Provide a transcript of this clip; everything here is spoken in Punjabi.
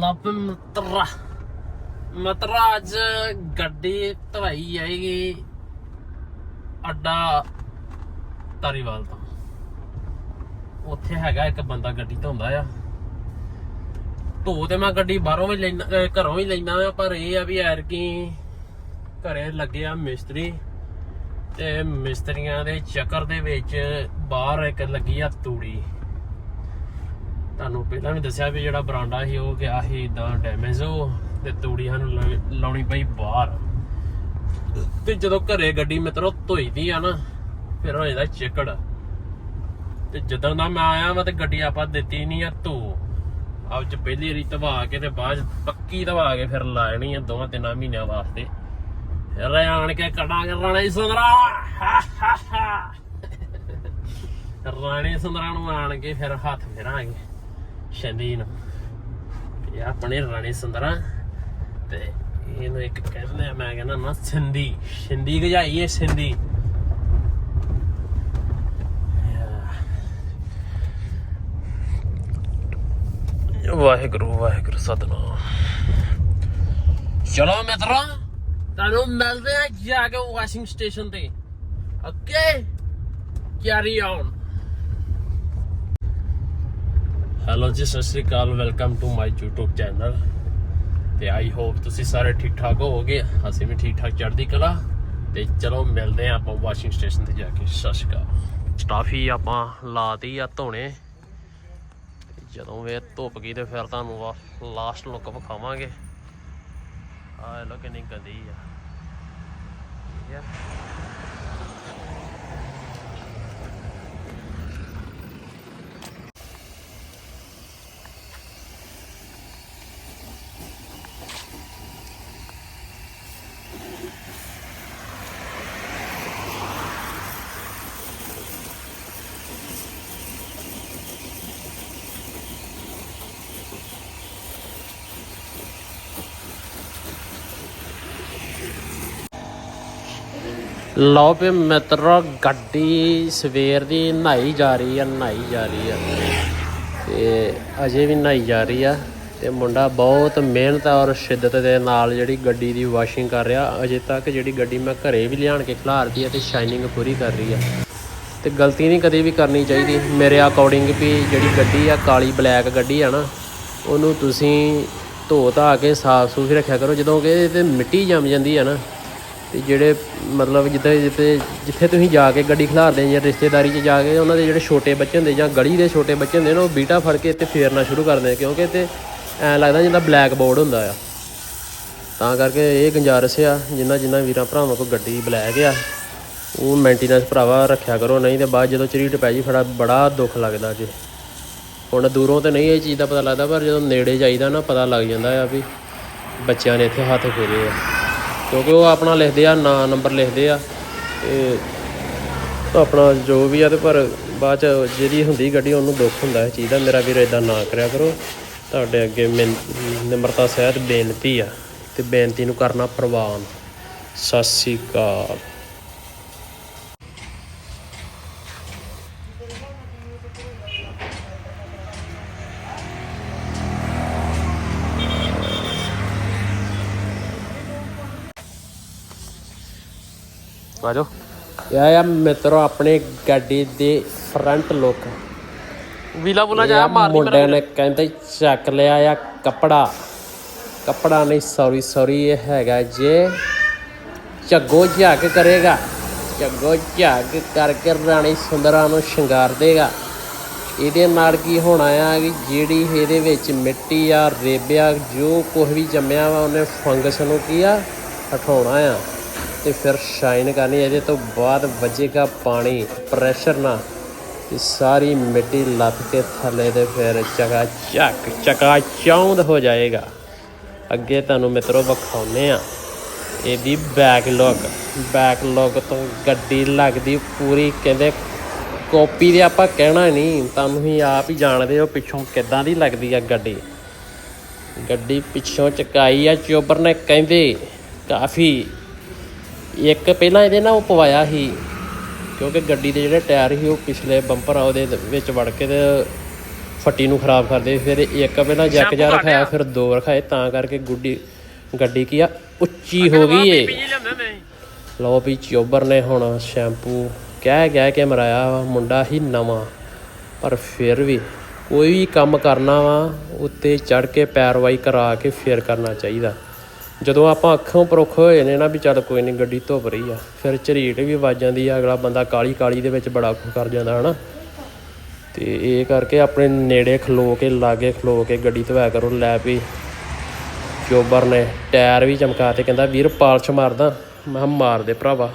ਲੱਭ ਮਤਰਾ। ਮਤਰਾ ਅੱਜ ਗੱਡੀ ਧਵਾਈ ਆਏਗੀ ਅੱਡਾ ਤਾਰੀਵਾਲ ਤੋਂ। ਉੱਥੇ ਹੈਗਾ ਇੱਕ ਬੰਦਾ ਗੱਡੀ ਧੋਂਦਾ ਆ। ਧੋ ਤੇ ਮੈਂ ਗੱਡੀ ਬਾਹਰੋਂ ਵੀ ਲੈਣਾ ਘਰੋਂ ਵੀ ਲੈਣਾ ਆ ਪਰ ਇਹ ਆ ਵੀ ਯਾਰ ਕੀ ਘਰੇ ਲੱਗੇ ਆ ਮਿਸਤਰੀ ਤੇ ਮਿਸਤਰੀਆਂ ਦੇ ਚੱਕਰ ਦੇ ਵਿੱਚ ਬਾਹਰ ਇੱਕ ਲੱਗੀ ਆ ਤੂੜੀ। ਤੁਹਾਨੂੰ ਪਹਿਲਾਂ ਵੀ ਦੱਸਿਆ ਵੀ ਜਿਹੜਾ ਬਰਾਂਡਾ ਸੀ ਉਹ ਗਿਆ ਸੀ ਇਦਾਂ ਡੈਮੇਜ ਉਹ ਤੇ ਤੂੜੀ ਸਾਨੂੰ ਲਾਉਣੀ ਪਈ ਬਾਹਰ। ਤੇ ਜਦੋਂ ਘਰੇ ਗੱਡੀ ਮਿੱਤਰੋ ਧੋਈਦੀ ਆ ਨਾ ਫਿਰ ਹੋ ਜਾਂਦਾ ਚਿੱਕੜ। ਤੇ ਜਦੋਂ ਦਾ ਮੈਂ ਆਇਆ ਵਾ ਤੇ ਗੱਡੀ ਆਪਾਂ ਦਿੱਤੀ ਨਹੀਂ ਆ ਧੋ। ਆਪ ਚ ਪਹਿਲੀ ਵਾਰੀ ਧਵਾ ਕੇ ਤੇ ਬਾਅਦ 'ਚ ਪੱਕੀ ਧਵਾ ਕੇ ਫਿਰ ਲਾਣੀ ਆ ਦੋਵਾਂ ਤਿੰਨਾਂ ਮਹੀਨਿਆਂ ਵਾਸਤੇ। ਫਿਰ ਆਣ ਕੇ ਕਟਾਂਗੇ ਰਾਣੇ ਸੁੰਦਰਾ। ਹਾ, ਹਾ, ਰਾਣੇ ਸੁੰਦਰਾ ਨੂੰ ਆਣ ਕੇ ਫਿਰ ਹੱਥ ਫੇਰਾਂਗੇ। ਸ਼ੰਦੀ ਇਹ ਆਪਣੇ ਰਾਣੇ ਸੁੰਦਰਾ ਤੇ ਇਹਨੂੰ ਇੱਕ ਕਹਿੰਦੇ ਆ, ਮੈਂ ਕਹਿੰਦਾ ਨਾ ਸਿੰਧੀ ਸਿੰਧੀ ਗਜਾਈ ਹੈ ਸਿੰਧੀ। ਵਾਹਿਗੁਰੂ ਵਾਹਿਗੁਰੂ ਸਤਨਾਮ। ਚਲੋ ਮਿੱਤਰੋ ਤੁਹਾਨੂੰ ਮਿਲਦੇ ਆ ਜਾ ਕੇ ਵਾਸ਼ਿੰਗ ਸਟੇਸ਼ਨ ਤੇ। Okay? Carry on. Hello ji, ਸਤਿ ਸ਼੍ਰੀ ਅਕਾਲ welcome to my YouTube channel ਤੇ ਆਈ ਹੋਪ ਤੁਸੀਂ ਸਾਰੇ ਠੀਕ ਠਾਕ ਹੋਵੋਗੇ। ਅਸੀਂ ਵੀ ਠੀਕ ਠਾਕ ਚੜ੍ਹਦੀ ਕਲਾ। ਤੇ ਚਲੋ, ਮਿਲਦੇ ਆ ਆਪਾਂ ਵਾਸ਼ਿੰਗ ਸਟੇਸ਼ਨ ਤੇ ਜਾ ਕੇ। ਸਤਿ ਸ਼੍ਰੀ ਅਕਾਲ। ਸਟਾਫੀ ਆਪਾਂ ਲਾਤੀ ਆ ਧੋਣੇ। ਤੇ ਜਦੋਂ ਵੇ ਧੁੱਪ ਗਈ ਤੇ ਫਿਰ ਤੁਹਾਨੂੰ ਲਾਸਟ ਲੁੱਕ ਵਿਖਾਵਾਂਗੇ। ਆਹ ਲੋ ਕਿੰਨੀ ਗੰਦੀ ਆ। ਠੀਕ ਲਓ ਵੀ ਮਿੱਤਰੋ, ਗੱਡੀ ਸਵੇਰ ਦੀ ਨਹਾਈ ਜਾ ਰਹੀ ਆ, ਨਹਾਈ ਜਾ ਰਹੀ ਆ। ਤੇ ਅਜੇ ਵੀ ਨਹਾਈ ਜਾ ਰਹੀ ਆ ਤੇ ਮੁੰਡਾ ਬਹੁਤ ਮਿਹਨਤ ਔਰ ਸ਼ਿੱਦਤ ਦੇ ਨਾਲ ਜਿਹੜੀ ਗੱਡੀ ਦੀ ਵਾਸ਼ਿੰਗ ਕਰ ਰਿਹਾ। ਅਜੇ ਤੱਕ ਜਿਹੜੀ ਗੱਡੀ ਮੈਂ ਘਰੇ ਵੀ ਲਿਆਣ ਕੇ ਖਿਲਾਰਦੀ ਆ ਤੇ ਸ਼ਾਈਨਿੰਗ ਪੂਰੀ ਕਰ ਰਹੀ ਆ। ਤੇ ਗਲਤੀ ਨਹੀਂ ਕਦੇ ਵੀ ਕਰਨੀ ਚਾਹੀਦੀ। ਮੇਰੇ ਅਕੋਰਡਿੰਗ ਵੀ ਜਿਹੜੀ ਗੱਡੀ ਆ, ਕਾਲੀ ਬਲੈਕ ਗੱਡੀ ਆ ਨਾ, ਉਹਨੂੰ ਤੁਸੀਂ ਧੋ ਧਾ ਕੇ ਸਾਫ਼ ਸੁਥਰੀ ਰੱਖਿਆ ਕਰੋ। ਜਦੋਂ ਕਿ ਇਹਦੇ ਮਿੱਟੀ ਜੰਮ ਜਾਂਦੀ ਆ ਨਾ ਤੇ ਜਿਹੜੇ ਮਤਲਬ ਜਿੱਦਾਂ ਜਿੱਥੇ ਜਿੱਥੇ ਤੁਸੀਂ ਜਾ ਕੇ ਗੱਡੀ ਖਿਲਾਰਦੇ ਜਾਂ ਰਿਸ਼ਤੇਦਾਰੀ 'ਚ ਜਾ ਕੇ ਉਹਨਾਂ ਦੇ ਜਿਹੜੇ ਛੋਟੇ ਬੱਚੇ ਹੁੰਦੇ ਜਾਂ ਗਲੀ ਦੇ ਛੋਟੇ ਬੱਚੇ ਹੁੰਦੇ ਨੇ, ਉਹ ਬੀਟਾ ਫੜ ਕੇ ਇੱਥੇ ਫੇਰਨਾ ਸ਼ੁਰੂ ਕਰਦੇ ਕਿਉਂਕਿ ਤੇ ਐ ਲੱਗਦਾ ਜਿੱਦਾਂ ਬਲੈਕ ਬੋਰਡ ਹੁੰਦਾ ਆ। ਤਾਂ ਕਰਕੇ ਇਹ ਗੁੰਜਾਰਸ ਆ, ਜਿੰਨਾ ਜਿੰਨਾ ਵੀਰਾਂ ਭਰਾਵਾਂ ਕੋਲ ਗੱਡੀ ਬਲੈਕ ਆ, ਉਹ ਮੇਨਟੇਨੈਂਸ ਭਰਾਵਾ ਰੱਖਿਆ ਕਰੋ, ਨਹੀਂ ਤੇ ਬਾਅਦ ਜਦੋਂ ਚਰੀਟ ਪੈ ਜੀ ਫੜਾ ਬੜਾ ਦੁੱਖ ਲੱਗਦਾ ਜੀ। ਹੁਣ ਦੂਰੋਂ ਤੇ ਨਹੀਂ ਇਹ ਚੀਜ਼ ਦਾ ਪਤਾ ਲੱਗਦਾ, ਪਰ ਜਦੋਂ ਨੇੜੇ ਜਾਈਦਾ ਨਾ ਪਤਾ ਲੱਗ ਜਾਂਦਾ ਆ ਵੀ ਬੱਚਿਆਂ ਨੇ ਇੱਥੇ ਹੱਥ ਫੇਰੇ ਆ। ਕਿਉਂਕਿ ਉਹ ਆਪਣਾ ਲਿਖਦੇ ਆ, ਨਾਂ, ਨੰਬਰ ਲਿਖਦੇ ਆ ਤੇ ਆਪਣਾ ਜੋ ਵੀ ਆ ਤੇ ਪਰ ਬਾਅਦ ਚ ਜਿਹੜੀ ਹੁੰਦੀ ਗੱਡੀ ਉਹਨੂੰ ਦੁੱਖ ਹੁੰਦਾ ਇਹ ਚੀਜ਼ ਦਾ। ਮੇਰਾ ਵੀਰ ਇਦਾਂ ਨਾ ਕਰਿਆ ਕਰੋ। ਤੁਹਾਡੇ ਅੱਗੇ ਮਿਨ- ਨਿਮਰਤਾ ਸਹਿਤ ਬੇਨਤੀ ਆ ਤੇ ਬੇਨਤੀ ਨੂੰ ਕਰਨਾ ਪ੍ਰਵਾਨ। ਸਤਿ ਸ੍ਰੀ ਅਕਾਲ। ਆਜੋ। ਇਹ ਆ ਮਿੱਤਰੋ ਆਪਣੇ ਗੱਡੀ ਦੇ ਫਰੰਟ ਲੁੱਕ ਵੀਲਾ ਬੁਲਾ ਜਾ ਮਾਰ ਮੁੰਡੇ ਨੇ ਕਹਿੰਦੇ ਚੱਕ ਲਿਆ ਆ ਕੱਪੜਾ। ਕੱਪੜਾ ਨਹੀਂ ਸੌਰੀ ਸੌਰੀ ਇਹ ਹੈਗਾ ਜੇ ਝੱਗੋ ਝੱਗ ਕਰੇਗਾ। ਝੱਗੋ ਝੱਗ ਕਰਕੇ ਰਾਣੀ ਸੁੰਦਰਾ ਨੂੰ ਸ਼ਿੰਗਾਰ ਦੇਗਾ। ਇਹਦੇ ਨਾਲ ਕੀ ਹੋਣਾ ਆ ਕਿ ਜਿਹੜੀ ਇਹਦੇ ਵਿੱਚ ਮਿੱਟੀ ਆ ਰੇਬਿਆ ਜੋ ਕੁਝ ਵੀ ਜੰਮਿਆ ਵਾ ਉਹਨੇ ਫੰਗਸ ਨੂੰ ਕੀ ਆ ਹਟਾਉਣਾ ਆ। ਤੇ ਫਿਰ ਸ਼ਾਈਨ ਕਰਨੀ ਇਹਦੇ ਤੋਂ ਬਾਅਦ ਵੱਜੇਗਾ ਪਾਣੀ ਪ੍ਰੈਸ਼ਰ ਨਾਲ। ਤੇ ਸਾਰੀ ਮਿੱਟੀ ਲੱਥ ਕੇ ਥੱਲੇ ਦੇ ਫਿਰ ਚਕਾ ਚੱਕ ਚਕਾ ਚੌਂਦ ਹੋ ਜਾਏਗਾ। ਅੱਗੇ ਤੁਹਾਨੂੰ ਮਿੱਤਰੋ ਵਿਖਾਉਨੇ ਆ ਇਹਦੀ ਬੈਕ ਲੁੱਕ ਬੈਕ ਲੁੱਕ ਤੋਂ ਗੱਡੀ ਲੱਗਦੀ ਪੂਰੀ। ਕਹਿੰਦੇ ਕਾਪੀ ਦੇ ਆਪਾਂ ਕਹਿਣਾ ਨਹੀਂ, ਤੁਹਾਨੂੰ ਹੀ ਆਪ ਹੀ ਜਾਣਦੇ ਹੋ ਪਿੱਛੋਂ ਕਿੱਦਾਂ ਦੀ ਲੱਗਦੀ ਆ ਗੱਡੀ। ਗੱਡੀ ਪਿੱਛੋਂ ਚਕਾਈ ਆ। ਚੋਬਰ ਨੇ ਕਹਿੰਦੇ ਕਾਫੀ ਇੱਕ ਪਹਿਲਾਂ ਇਹਦੇ ਨਾਲ ਉਹ ਪਵਾਇਆ ਸੀ ਕਿਉਂਕਿ ਗੱਡੀ ਦੇ ਜਿਹੜੇ ਟਾਇਰ ਸੀ ਉਹ ਪਿਛਲੇ ਬੰਪਰ ਆ ਉਹਦੇ ਵਿੱਚ ਵੜ ਕੇ ਤੇ ਫੱਟੀ ਨੂੰ ਖਰਾਬ ਕਰਦੇ ਫਿਰ ਇੱਕ ਪਹਿਲਾਂ ਜੱਕ ਜਾ ਰਖਾਇਆ ਫਿਰ ਦੋ ਰਖਾਏ ਤਾਂ ਕਰਕੇ ਗੁੱਡੀ ਗੱਡੀ ਕੀ ਆ ਉੱਚੀ ਹੋ ਗਈ ਏ। ਲਓ ਵੀ ਚੋਬਰ ਨੇ ਹੁਣ ਸ਼ੈਂਪੂ ਕਹਿ ਕਹਿ ਕੇ ਮਰਾਇਆ ਵਾ ਮੁੰਡਾ ਹੀ ਨਵਾਂ ਪਰ ਫਿਰ ਵੀ ਕੋਈ ਵੀ ਕੰਮ ਕਰਨਾ ਵਾ ਉੱਤੇ ਚੜ ਕੇ ਪੈਰਵਾਈ ਕਰਾ ਕੇ ਫਿਰ ਕਰਨਾ ਚਾਹੀਦਾ। ਜਦੋਂ ਆਪਾਂ ਅੱਖੋਂ ਪਰੋਖ ਹੋਏ ਨੇ ਨਾ ਵੀ ਚੱਲ ਕੋਈ ਨਹੀਂ ਗੱਡੀ ਧੁੱਪ ਰਹੀ ਆ, ਫਿਰ ਝਰੀਟ ਵੀ ਵੱਜ ਜਾਂਦੀ ਆ, ਅਗਲਾ ਬੰਦਾ ਕਾਲੀ ਕਾਲੀ ਦੇ ਵਿੱਚ ਬੜਾ ਕੁ ਕਰ ਜਾਂਦਾ ਹਨਾ। ਤੇ ਇਹ ਕਰਕੇ ਆਪਣੇ ਨੇੜੇ ਖਲੋ ਕੇ, ਲਾਗੇ ਖਲੋ ਕੇ ਗੱਡੀ ਧੋਇਆ ਕਰੋ ਲੈ ਵੀ ਚੋਬਰ ਨੇ ਟਾਇਰ ਵੀ ਚਮਕਾ ਤੇ ਕਹਿੰਦਾ, ਵੀਰ, ਪਾਲਸ਼ ਮਾਰਦਾ, ਮੈਂ ਕਿਹਾ, ਮਾਰ ਦੇ ਭਰਾਵਾ।